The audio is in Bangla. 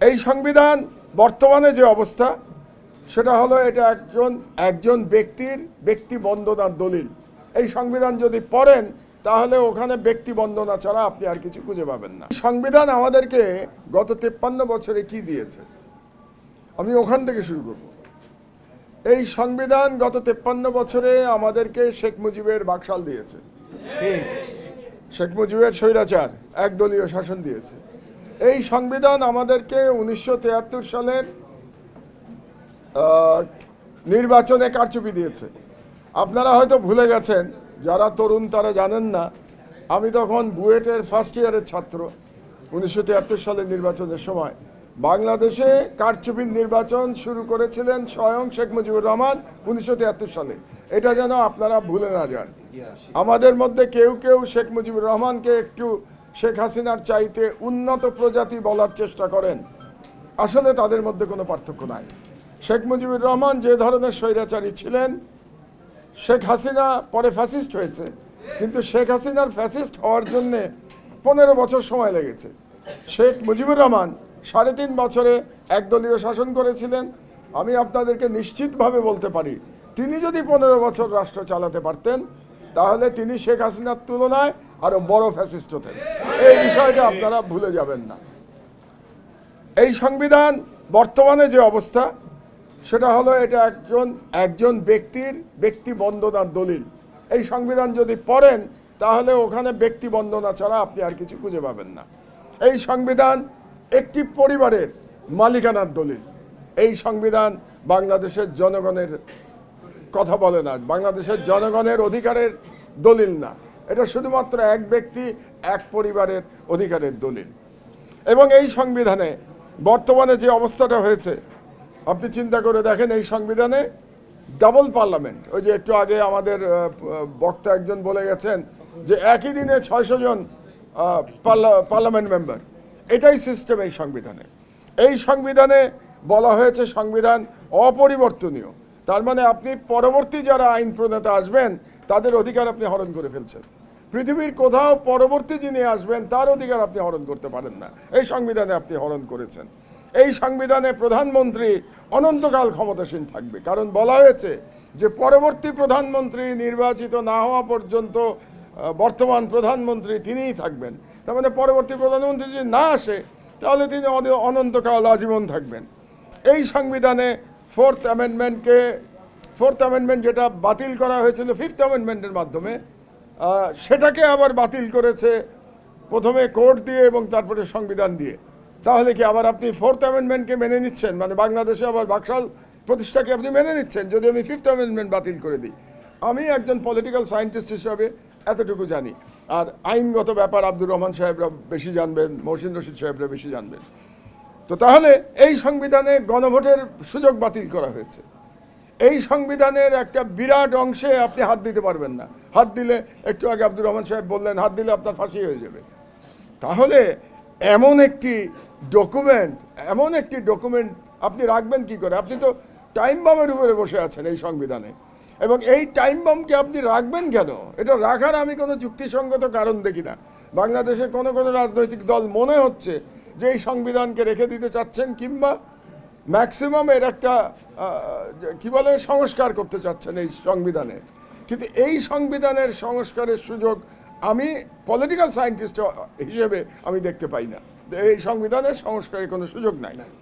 এই সংবিধান বর্তমানে যে অবস্থা সেটা হলো এটা একজন একজন ব্যক্তির ব্যক্তি বন্দনার দলিল। এই সংবিধান যদি পড়েন তাহলে ওখানে ব্যক্তি বন্দনা ছাড়া আপনি আর কিছু খুঁজে পাবেন না। সংবিধান আমাদেরকে গত তেপ্পান্ন বছরে কি দিয়েছে? আমি ওখান থেকে শুরু করব। এই সংবিধান গত তেপ্পান্ন বছরে আমাদেরকে শেখ মুজিবের বাকশাল দিয়েছে। শেখ মুজিবের স্বৈরাচার একদলীয় শাসন দিয়েছে। এই সংবিধান আমাদেরকে উনিশশো তিয়াত্তর সালের নির্বাচনে কারচুপি দিয়েছে। আপনারা হয়তো ভুলে গেছেন যারা তরুণ তারা জানেন না আমি তখন বুয়েটের ফার্স্ট ইয়ারের ছাত্র উনিশশো সালের নির্বাচনের সময়। বাংলাদেশে কারচুপির নির্বাচন শুরু করেছিলেন স্বয়ং শেখ মুজিবুর রহমান উনিশশো তিয়াত্তর সালে। এটা যেন আপনারা ভুলে না যান। আমাদের মধ্যে কেউ কেউ শেখ মুজিবুর রহমানকে একটু শেখ হাসিনার চাইতে উন্নত প্রজাতি বলার চেষ্টা করেন। আসলে তাদের মধ্যে কোনো পার্থক্য নাই। শেখ মুজিবুর রহমান যে ধরনের স্বৈরাচারী ছিলেন, শেখ হাসিনা পরে ফ্যাসিস্ট হয়েছে। কিন্তু শেখ হাসিনার ফ্যাসিস্ট হওয়ার জন্যে পনেরো বছর সময় লেগেছে। শেখ মুজিবুর রহমান সাড়ে তিন বছরে একদলীয় শাসন করেছিলেন। আমি আপনাদেরকে নিশ্চিতভাবে বলতে পারি, তিনি যদি পনেরো বছর রাষ্ট্র চালাতে পারতেন, তাহলে তিনি শেখ হাসিনার তুলনায় আরও বড় ফ্যাসিস্ট হতেন এই বিষয়টা আপনারা ভুলে যাবেন না। এই সংবিধান বর্তমানে যে অবস্থা, সেটা হলো এটা একজন একজন ব্যক্তির ব্যক্তি বন্দনার দলিল। এই সংবিধান যদি পড়েন, তাহলে ওখানে ব্যক্তি বন্দনা ছাড়া আপনি আর কিছু খুঁজে পাবেন না। এই সংবিধান একটি পরিবারের মালিকানার দলিল। এই সংবিধান বাংলাদেশের জনগণের কথা বলে না, বাংলাদেশের জনগণের অধিকারের দলিল না। এটা শুধুমাত্র এক ব্যক্তি, এক পরিবারের অধিকারের দলিল। এবং এই সংবিধানে বর্তমানে যে অবস্থাটা হয়েছে, আপনি চিন্তা করে দেখেন এই সংবিধানে ডাবল পার্লামেন্ট ওই যে একটু আগে আমাদের বক্তা একজন বলে গেছেন যে একই দিনে ছয়শো জন পার্লা- পার্লামেন্ট মেম্বার এটাই সিস্টেম এই সংবিধানে। এই সংবিধানে বলা হয়েছে সংবিধান অপরিবর্তনীয়। তার মানে আপনি পরবর্তী যারা আইন প্রণেতা আসবেন তাদের অধিকার আপনি হরণ করে ফেলছেন। পৃথিবীর কোথাও পরবর্তী যিনি আসবেন, তার অধিকার আপনি হরণ করতে পারেন না। এই সংবিধানে আপনি হরণ করেছেন। এই সংবিধানে প্রধানমন্ত্রী অনন্তকাল ক্ষমতাসীন থাকবে। কারণ বলা হয়েছে যে, পরবর্তী প্রধানমন্ত্রী নির্বাচিত না হওয়া পর্যন্ত বর্তমান প্রধানমন্ত্রী তিনিই থাকবেন। তার মানে পরবর্তী প্রধানমন্ত্রী যদি না আসে, তাহলে তিনি অনন্তকাল আজীবন থাকবেন। এই সংবিধানে ফোর্থ অ্যামেন্ডমেন্টকে ফোর্থ অ্যামেন্ডমেন্ট যেটা বাতিল করা হয়েছিল, ফিফথ অ্যামেন্ডমেন্টের মাধ্যমে সেটাকে আবার বাতিল করেছে প্রথমে কোর্ট দিয়ে এবং তারপরে সংবিধান দিয়ে। তাহলে কি আবার আপনি ফোর্থ অ্যামেন্ডমেন্টকে মেনে নিচ্ছেন? মানে বাংলাদেশে আবার বাকশাল প্রতিষ্ঠাকে আপনি মেনে নিচ্ছেন? যদি আমি ফিফথ অ্যামেন্ডমেন্ট বাতিল করে দিই। আমি একজন পলিটিক্যাল সায়েন্টিস্ট হিসাবে এতটুকু জানি। আর আইনগত ব্যাপার আব্দুর রহমান সাহেবরা বেশি জানবেন, মহসিন রশিদ সাহেবরা বেশি জানবেন। তো তাহলে এই সংবিধানে গণভোটের সুযোগ বাতিল করা হয়েছে। এই সংবিধানের একটা বিরাট অংশে আপনি হাত দিতে পারবেন না। হাত দিলে একটু আগে আব্দুর রহমান সাহেব বললেন, হাত দিলে আপনার ফাঁসি হয়ে যাবে। তাহলে এমন একটি ডকুমেন্ট, এমন একটি ডকুমেন্ট আপনি রাখবেন কি করে? আপনি তো টাইম বমের উপরে বসে আছেন এই সংবিধানে। এবং এই টাইম বমকে আপনি রাখবেন কেন? এটা রাখার আমি কোনো যুক্তিসঙ্গত কারণ দেখি না। বাংলাদেশে কোনো কোনো রাজনৈতিক দল মনে হচ্ছে যে এই সংবিধানকে রেখে দিতে চাচ্ছেন কিংবা ম্যাক্সিমাম এর একটা কী বলে, সংস্কার করতে চাচ্ছেন এই সংবিধানে। কিন্তু এই সংবিধানের সংস্কারের সুযোগ আমি পলিটিক্যাল সায়েন্টিস্ট হিসেবে আমি দেখতে পাই না। এই সংবিধানের সংস্কারের কোনো সুযোগ নাই।